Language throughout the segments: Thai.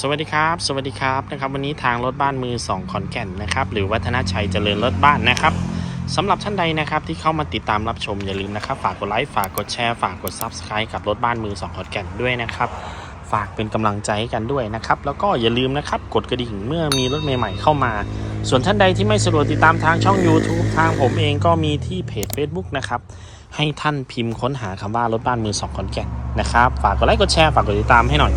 สวัสดีครับ สวัสดีครับนะครับ วันนี้ทางรถบ้านมือ 2 ขอนแก่นนะครับหรือวัฒนชัยเจริญรถบ้านนะครับสำหรับท่านใดนะครับที่เข้ามาติดตามรับชมอย่าลืมนะครับ ฝากกดไลค์ฝากกดแชร์ฝากกด Subscribe กับรถบ้านมือ 2 ขอนแก่นด้วยนะครับ ฝากเป็นกำลังใจให้กันด้วยนะครับ แล้วก็อย่าลืมนะครับกดกระดิ่งเมื่อมีรถใหม่ๆเข้ามา ส่วนท่านใดที่ไม่สะดวกติดตามทางช่อง YouTube ทางผมเองก็มีที่เพจ Facebook นะครับให้ท่านพิมพ์ค้นหาคำว่ารถบ้านมือสองขอนแก่นนะครับฝากกดไลค์กดแชร์ฝากกดติดตามให้หน่อย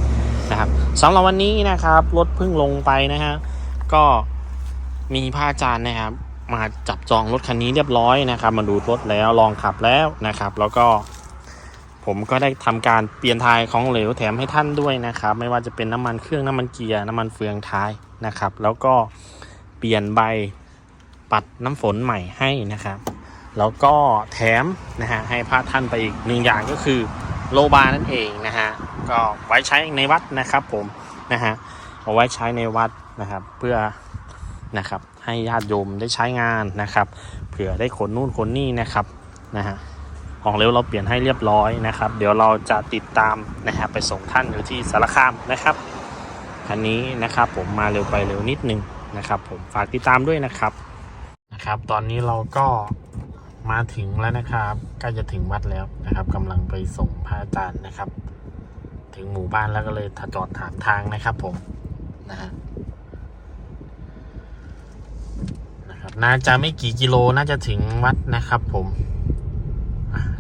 นะครับสำหรับวันนี้นะครับรถเพิ่งลงไปนะฮะก็มีพระอาจารย์นะครับ มาจับจองรถคันนี้เรียบร้อยนะครับ มาดูรถแล้วลองขับแล้วนะครับ แล้วก็ ผมก็ได้ทำการเปลี่ยนทายของเหลวแถมให้ท่านด้วยนะครับ ไม่ว่าจะเป็นน้ำมันเครื่องน้ำมันเกียร์น้ำมันเฟืองท้ายนะครับ แล้วก็เปลี่ยนใบปัดน้ำฝนใหม่ให้นะครับ แล้วก็แถมนะฮะให้พระท่านไปอีกหนึ่งอย่างก็คือ โลบานั่นเองนะฮะก็ไว้ใช้ในวัดนะครับผมนะฮะเอาไว้ใช้ในวัดนะครับ เพื่อนะครับให้ญาติโยมได้ใช้งานนะครับ เผื่อได้ขนนู่นขนนี่นะครับนะฮะของเร็วเราเปลี่ยนให้เรียบร้อยนะครับ เดี๋ยวเราจะติดตามนะฮะไปส่งท่านอยู่ที่สารคามนะครับคันนี้นะครับผมมาเร็วไปเร็วนิดนึงนะครับ ผมฝากติดตามด้วยนะครับนะครับ ตอนนี้เราก็ มาถึงแล้วนะครับใกล้จะถึงวัดแล้วนะครับกำลังไปส่งพระอาจารย์นะครับ ถึงหมู่บ้านแล้วก็เลยจอดถามทางนะครับ ผมนะฮะนะครับน่าจะไม่กี่กิโลน่าจะถึงวัดนะครับ ผม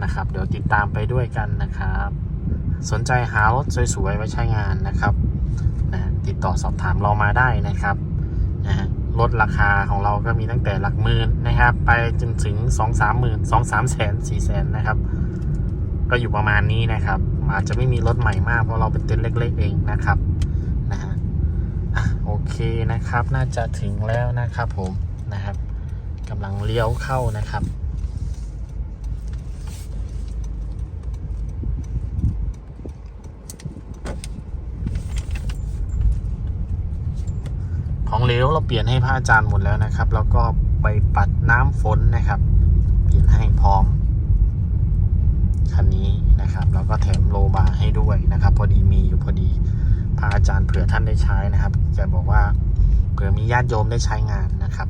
นะครับ เดี๋ยวติดตามไปด้วยกันนะครับ สนใจหารถสวยๆไว้ใช้งานนะครับนะติดต่อสอบถามเรามาได้นะครับนะฮะ ลดราคาของเราก็มีตั้งแต่หลักหมื่นนะครับ ไปจนถึงสองสามหมื่นสองสามแสนสี่แสนนะครับ ก็อยู่ประมาณนี้นะครับ อาจจะไม่มีรถใหม่มากเพราะเราเป็นเต็นท์เล็ก ๆ เองนะครับนะฮะอะโอเคนะครับ น่าจะถึงแล้วนะครับผมนะครับกำลังเลี้ยวเข้านะครับ ของเหลวเราเปลี่ยนให้พระอาจารย์หมดแล้วนะครับ แล้วก็ไปปัดน้ำฝนนะครับ เปลี่ยนให้พร้อมคันนี้นะครับ แล้วก็แถมโลบาร์ให้ด้วยนะครับ พอดีมีอยู่พอดีพระอาจารย์เผื่อท่านได้ใช้นะครับแกบอกว่าเผื่อมีญาติโยมได้ใช้งานนะครับ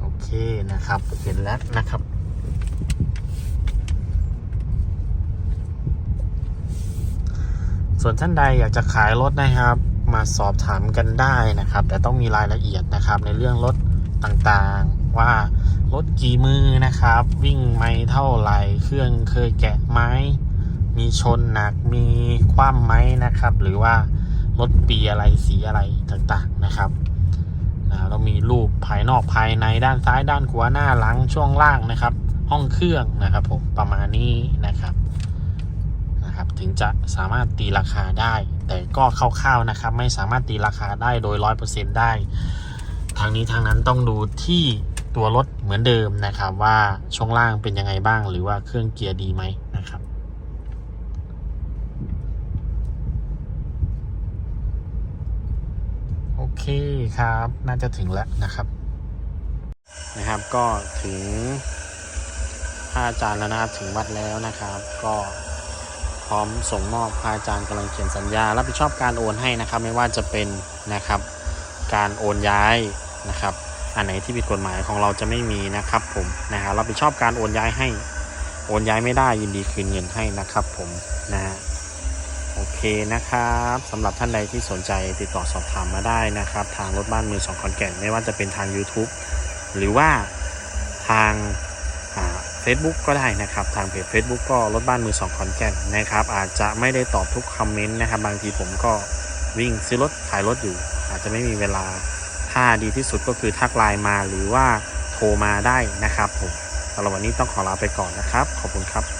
โอเคนะครับเห็นแล้วนะครับ ส่วนท่านใดอยากจะขายรถนะครับ มาสอบถามกันได้นะครับ แต่ต้องมีรายละเอียดนะครับ ในเรื่องรถต่างๆ ว่ารถกี่มือนะครับ วิ่งไม่เท่าไหร่เครื่องเคยแกะไหมมีชนหนักมีคว่ำไหมนะครับ หรือว่ารถปีอะไรสีอะไรต่างๆนะครับนะเรามีรูปภายนอกภายในด้านซ้ายด้านขวาหน้าหลังช่วงล่างนะครับ ห้องเครื่องนะครับผมประมาณนี้นะครับ นะครับ ถึงจะสามารถตีราคาได้ แต่ก็คร่าวๆนะครับ ไม่สามารถตีราคาได้โดยร้อยเปอร์เซ็นได้ ทางนี้ทางนั้นต้องดูที่ตัวรถเหมือนเดิมนะครับ ว่าช่วงล่างเป็นยังไงบ้าง หรือว่าเครื่องเกียร์ดีไหมนะครับโอเคครับน่าจะถึงแล้วนะครับนะครับก็ถึงพระอาจารย์แล้วนะครับถึงวัดแล้วนะครับ ก็ พร้อมส่งมอบพระอาจารย์กำลังเขียนสัญญา รับผิดชอบการโอนให้นะครับ ไม่ว่าจะเป็นนะครับการโอนย้ายนะครับ อันไหนที่ผิดกฎหมายของเราจะไม่มีนะครับผมนะครับรับผิดชอบการโอนย้ายให้ โอนย้ายไม่ได้ยินดีคืนเงินให้นะครับผมนะฮะโอเคนะครับสำหรับท่านใดที่สนใจติดต่อสอบถามมาได้นะครับ ทางรถบ้านมือสองขอนแก่นไม่ว่าจะเป็นทาง YouTube หรือว่าทาง เฟซบุ๊กก็ได้นะครับทางเพจ Facebook ก็รถบ้านมือสองขอนแก่นนะครับอาจจะไม่ได้ตอบทุกคอมเมนต์นะครับบางทีผมก็วิ่งซื้อรถขายรถอยู่ อาจจะไม่มีเวลาถ้าดีที่สุดก็คือทักไลน์มาหรือว่าโทรมาได้นะครับผมสำหรับวันนี้ต้องขอลาไปก่อนนะครับ ขอบคุณครับ